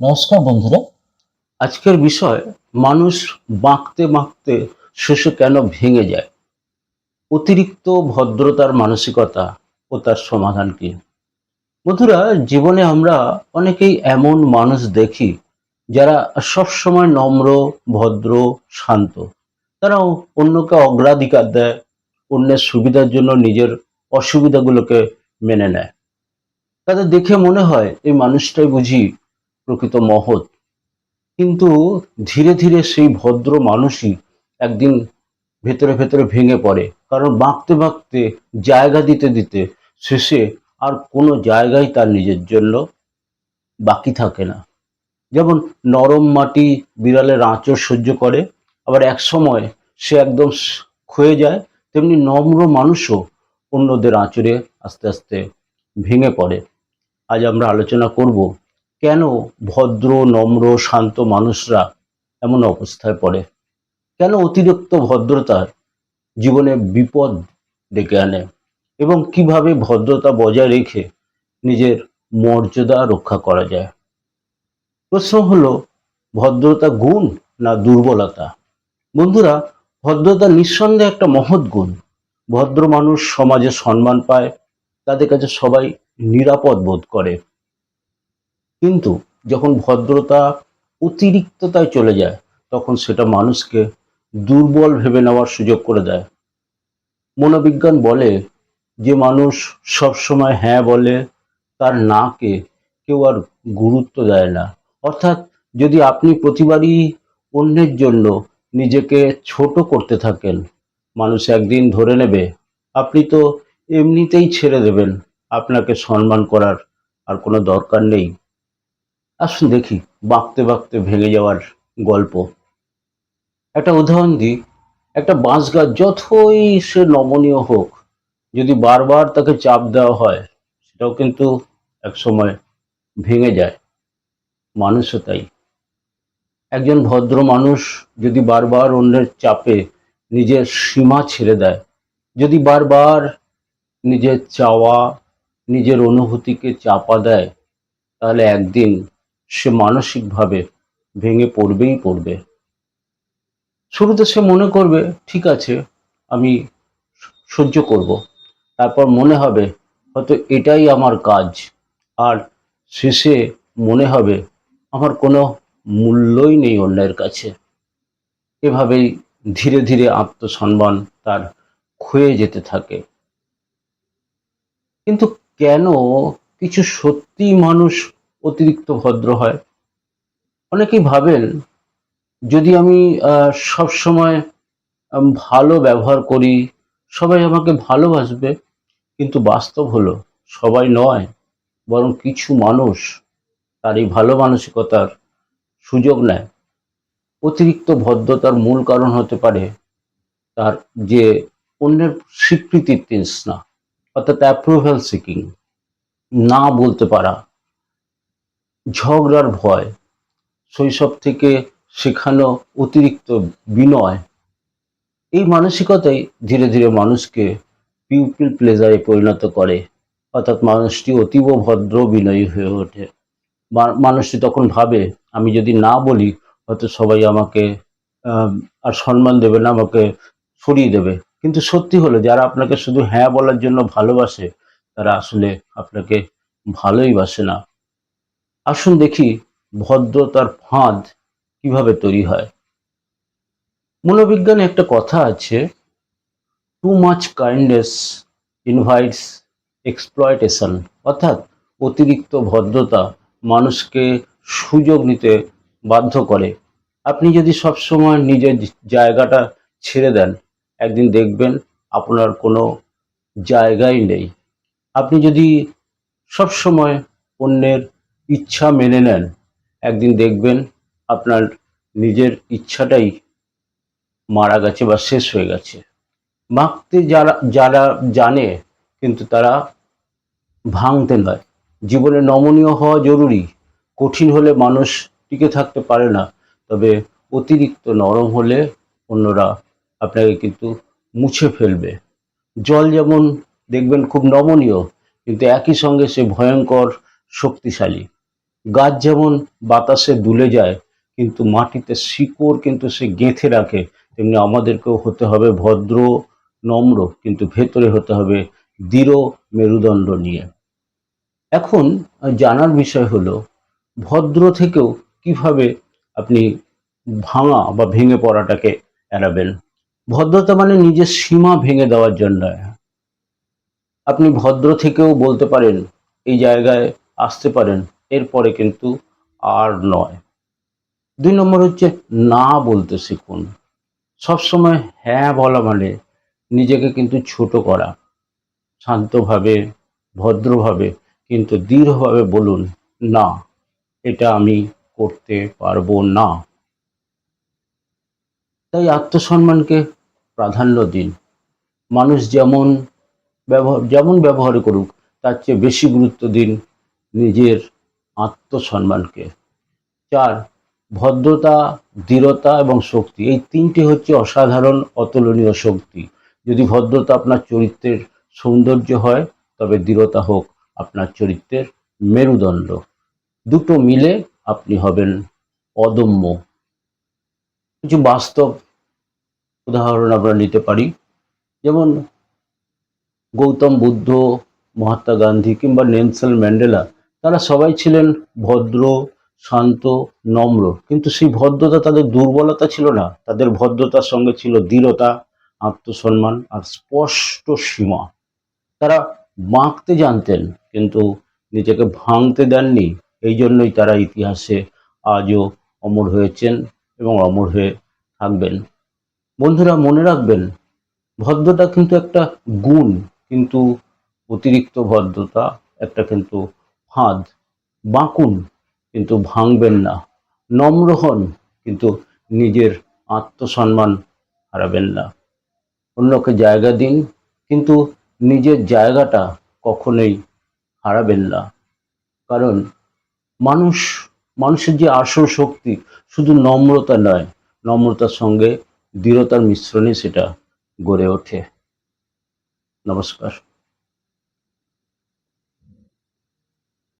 নমস্কার বন্ধুরা। আজকের বিষয়, মানুষ বাঁকতে বাঁকতে শেষে কেন ভেঙে যায়? অতিরিক্ত ভদ্রতার মানসিকতা ও তার সমাধান কি বন্ধুরা, জীবনে আমরা অনেকেই এমন মানুষ দেখি যারা সবসময় নম্র, ভদ্র, শান্ত। তারা অন্যকে অগ্রাধিকার দেয়, অন্যের সুবিধার জন্য নিজের অসুবিধাগুলোকে মেনে নেয়। তাদের দেখে মনে হয়, এই মানুষটাই বুঝি প্রকৃত মহৎ। কিন্তু ধীরে ধীরে সেই ভদ্র মানুষই একদিন ভেতরে ভেতরে ভেঙে পড়ে। কারণ বাঁকতে বাঁকতে, জায়গা দিতে দিতে শেষে আর কোনো জায়গায় তার নিজের জন্য বাকি থাকে না। যেমন নরম মাটি বিড়ালের আঁচড় সহ্য করে, আবার এক সময় সে একদম ক্ষয়ে যায়, তেমনি নম্র মানুষও অন্যদের আঁচড়ে আস্তে আস্তে ভেঙে পড়ে। আজ আমরা আলোচনা করব কেন ভদ্র, নম্র, শান্ত মানুষরা এমন অবস্থায় পড়ে? কেন অতিরিক্ত ভদ্রতা জীবনে বিপদ ডেকে আনে? এবং কীভাবে ভদ্রতা বজায় রেখে নিজের মর্যাদা রক্ষা করা যায়? প্রশ্ন হলো, ভদ্রতা গুণ না দুর্বলতা? বন্ধুরা, ভদ্রতা নিঃসন্দেহে একটা মহৎ গুণ। ভদ্র মানুষ সমাজে সম্মান পায়, তাদের কাছে সবাই নিরাপদ বোধ করে। কিন্তু যখন ভদ্রতা অতিরিক্ততায় চলে যায়, তখন সেটা মানুষকে দুর্বল ভেবে নেওয়ার সুযোগ করে দেয়। মনোবিজ্ঞান বলে যে মানুষ সবসময় হ্যাঁ বলে, তার নাকে কেউ আর গুরুত্ব দেয় না। অর্থাৎ যদি আপনি প্রতিবারই অন্যের জন্য নিজেকে ছোট করতে থাকেন, মানুষ একদিন ধরে নেবে, আপনি তো এমনিতেই ছেড়ে দেবেন, আপনাকে সম্মান করার আর কোনো দরকার নেই। আসুন দেখি, বাঁকতে বাঁকতে ভেঙে যাওয়ার গল্প। একটা উদাহরণ দিই। একটা বাঁশ গাছ যতই সে নমনীয় হোক, যদি বারবার তাকে চাপ দেওয়া হয়, সেটাও কিন্তু এক সময় ভেঙে যায়। মানুষও তাই। একজন ভদ্র মানুষ যদি বারবার অন্যের চাপে নিজের সীমা ছেড়ে দেয়, যদি বারবার নিজের চাওয়া, নিজের অনুভূতিকে চাপা দেয়, তাহলে একদিন সে মানসিকভাবে ভেঙে পড়বেই পড়বে। শুরুতে সে মনে করবে, ঠিক আছে, আমি সহ্য করব। তারপর মনে হবে, হয়তো এটাই আমার কাজ। আর শেষে মনে হবে, আমার কোনো মূল্যই নেই অন্যের কাছে। এভাবেই ধীরে ধীরে আত্মসম্মান তার ক্ষয়ে যেতে থাকে। কিন্তু কেন কিছু সত্যি মানুষ অতিরিক্ত ভদ্র হয়। অনেকেই ভাবেন, যদি আমি সব সময় ভালো ব্যবহার করি, সবাই আমাকে ভালোবাসবে, কিন্তু বাস্তব হলো সবাই নয়, বরং কিছু মানুষ তার এই ভালো মানসিকতার সুযোগ নেয়। অতিরিক্ত ভদ্রতার মূল কারণ হতে পারে তার যে অন্যের স্বীকৃতির তৃষ্ণা, অর্থাৎ অ্যাপ্রুভাল সিকিং না বলতে পারা। ঝগড়ার ভয়, শৈশব থেকে শেখানো অতিরিক্ত বিনয়, এই মানসিকতাই ধীরে ধীরে মানুষকে পিউপিল প্লেজারে পরিণত করে। অর্থাৎ মানুষটি অতীব ভদ্র বিনয়ী হয়ে ওঠে। মানুষটি তখন ভাবে, আমি যদি না বলি, হয়তো সবাই আমাকে আর সম্মান দেবে না, আমাকে সরিয়ে দেবে। কিন্তু সত্যি হলো, যারা আপনাকে শুধু হ্যাঁ বলার জন্য ভালোবাসে, তারা আসলে আপনাকে ভালোই বাসে না। আসুন দেখি ভদ্রতার ফাঁদ কীভাবে তৈরি হয়। মনোবিজ্ঞানে একটা কথা আছে too much kindness invites exploitation অর্থাৎ অতিরিক্ত ভদ্রতা মানুষকে সুযোগ নিতে বাধ্য করে। আপনি যদি সবসময় নিজের জায়গাটা ছেড়ে দেন, একদিন দেখবেন আপনার কোনো জায়গাই নেই। আপনি যদি সবসময় অন্যের ইচ্ছা মেনে নেন। একদিন দেখবেন আপনার নিজের ইচ্ছাটাই মারা গেছে বা শেষ হয়ে গেছে। মাখতে যারা যারা জানে কিন্তু তারা ভাঙতে নয়। জীবনে নমনীয় হওয়া জরুরি। কঠিন হলে মানুষ টিকে থাকতে পারে না। তবে অতিরিক্ত নরম হলে অন্যরা আপনাকে কিন্তু মুছে ফেলবে। জল যেমন দেখবেন খুব নমনীয়, কিন্তু একই সঙ্গে সে ভয়ঙ্কর, শক্তিশালী। গাছ যেমন বাতাসে দুলে যায়, কিন্তু মাটিতে শিকড় কিন্তু সে গেঁথে রাখে, তেমনি আমাদেরকেও হতে হবে ভদ্র, নম্র, কিন্তু ভেতরে হতে হবে দৃঢ় মেরুদণ্ড নিয়ে। এখন জানার বিষয় হলো, ভদ্র থেকেও কীভাবে আপনি ভাঙা বা ভেঙে পড়াটাকে এড়াবেন? ভদ্রতা মানে নিজের সীমা ভেঙে দেওয়ার জন্য। আপনি ভদ্র থেকেও বলতে পারেন, এই জায়গায় আসতে পারেন এরপরে কিন্তু আর নয়। দুই নম্বর হচ্ছে না বলতে শিখুন। সবসময় হ্যাঁ বলা মানে নিজেকে কিন্তু ছোট করা। শান্তভাবে, ভদ্রভাবে, কিন্তু দৃঢ়ভাবে বলুন, না, এটা আমি করতে পারব না। তাই আত্মসম্মানকে প্রাধান্য দিন। মানুষ যেমন ব্যবহার যেমন ব্যবহার করুক, তার চেয়ে বেশি গুরুত্ব দিন নিজের আত্মসম্মানকে। চার, ভদ্রতা, দৃঢ়তা এবং শক্তি। এই তিনটি হচ্ছে অসাধারণ, অতুলনীয় শক্তি। যদি ভদ্রতা আপনার চরিত্রের সৌন্দর্য হয়, তবে দৃঢ়তা হোক আপনার চরিত্রের মেরুদণ্ড। দুটো মিলে আপনি হবেন অদম্য। কিছু বাস্তব উদাহরণ আমরা নিতে পারি। যেমন, গৌতম বুদ্ধ, মহাত্মা গান্ধী কিংবা নেলসন ম্যান্ডেলা তারা সবাই ছিলেন ভদ্র, শান্ত, নম্র। কিন্তু সেই ভদ্রতা তাদের দুর্বলতা ছিল না। তাদের ভদ্রতার সঙ্গে ছিল দৃঢ়তা, আত্মসম্মান আর স্পষ্ট সীমা। তারা বাঁকতে জানতেন, কিন্তু নিজেকে ভাঙতে দেননি। এই জন্যই তারা ইতিহাসে আজও অমর হয়েছেন এবং অমর হয়ে থাকবেন। বন্ধুরা, মনে রাখবেন, ভদ্রতা কিন্তু একটা গুণ, কিন্তু অতিরিক্ত ভদ্রতা একটা কিন্তু ফাঁদ, বাঁকুন কিন্তু ভাঙবেন না, নম্র হন কিন্তু নিজের আত্মসম্মান হারাবেন না। অন্যকে জায়গা দিন কিন্তু নিজের জায়গাটা কখনোই হারাবেন না। কারণ মানুষ, মানুষের যে আসল শক্তি শুধু নম্রতা নয়, নম্রতার সঙ্গে দৃঢ়তার মিশ্রণে সেটা গড়ে ওঠে। নমস্কার।